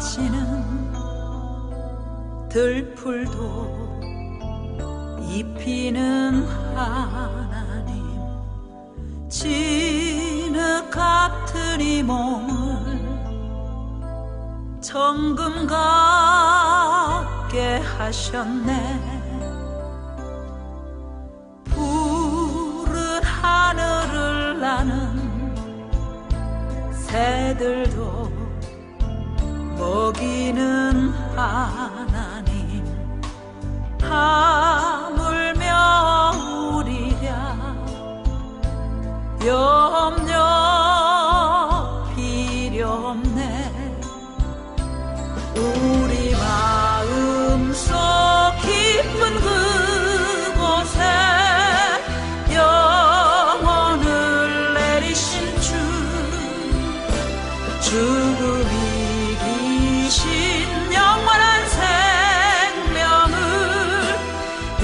따지는 들풀도 입히는 하나님 진흙 같은 이 몸을 정금 같게 하셨네. 푸른 하늘을 나는 새들도 먹이는 하나님. 하물며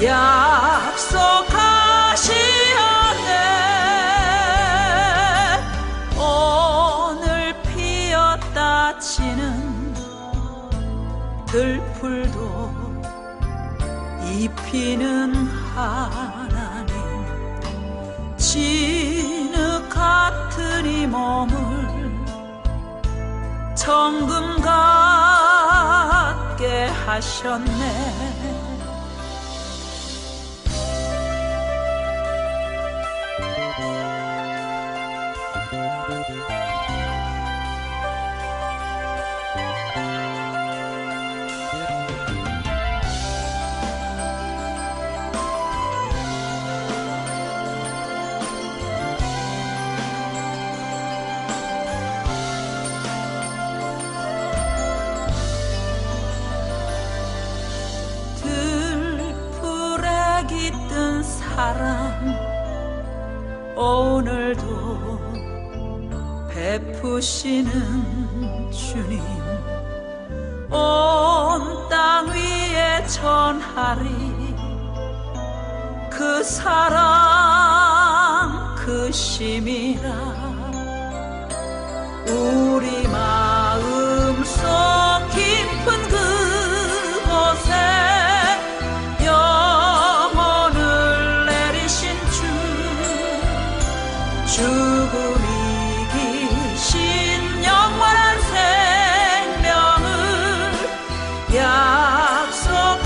약속하시었네. 오늘 피었다 치는 들풀도 입히는 하나님. 진흙 같은 이 몸을 정금 같게 하셨네 사랑 오늘도 베푸시는 주님. 온 땅 위에 전하리. 그 사랑 그 심이라 죽음이 이기신 영원한 생명을 약속하시었네.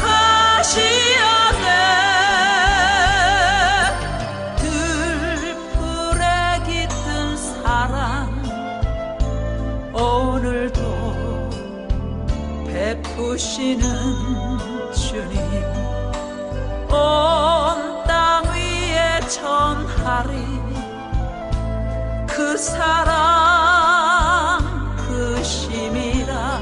들풀에 깃든 사랑 오늘도 베푸시는 주님. 온 땅 위에 전하리 그 사랑 그 심이라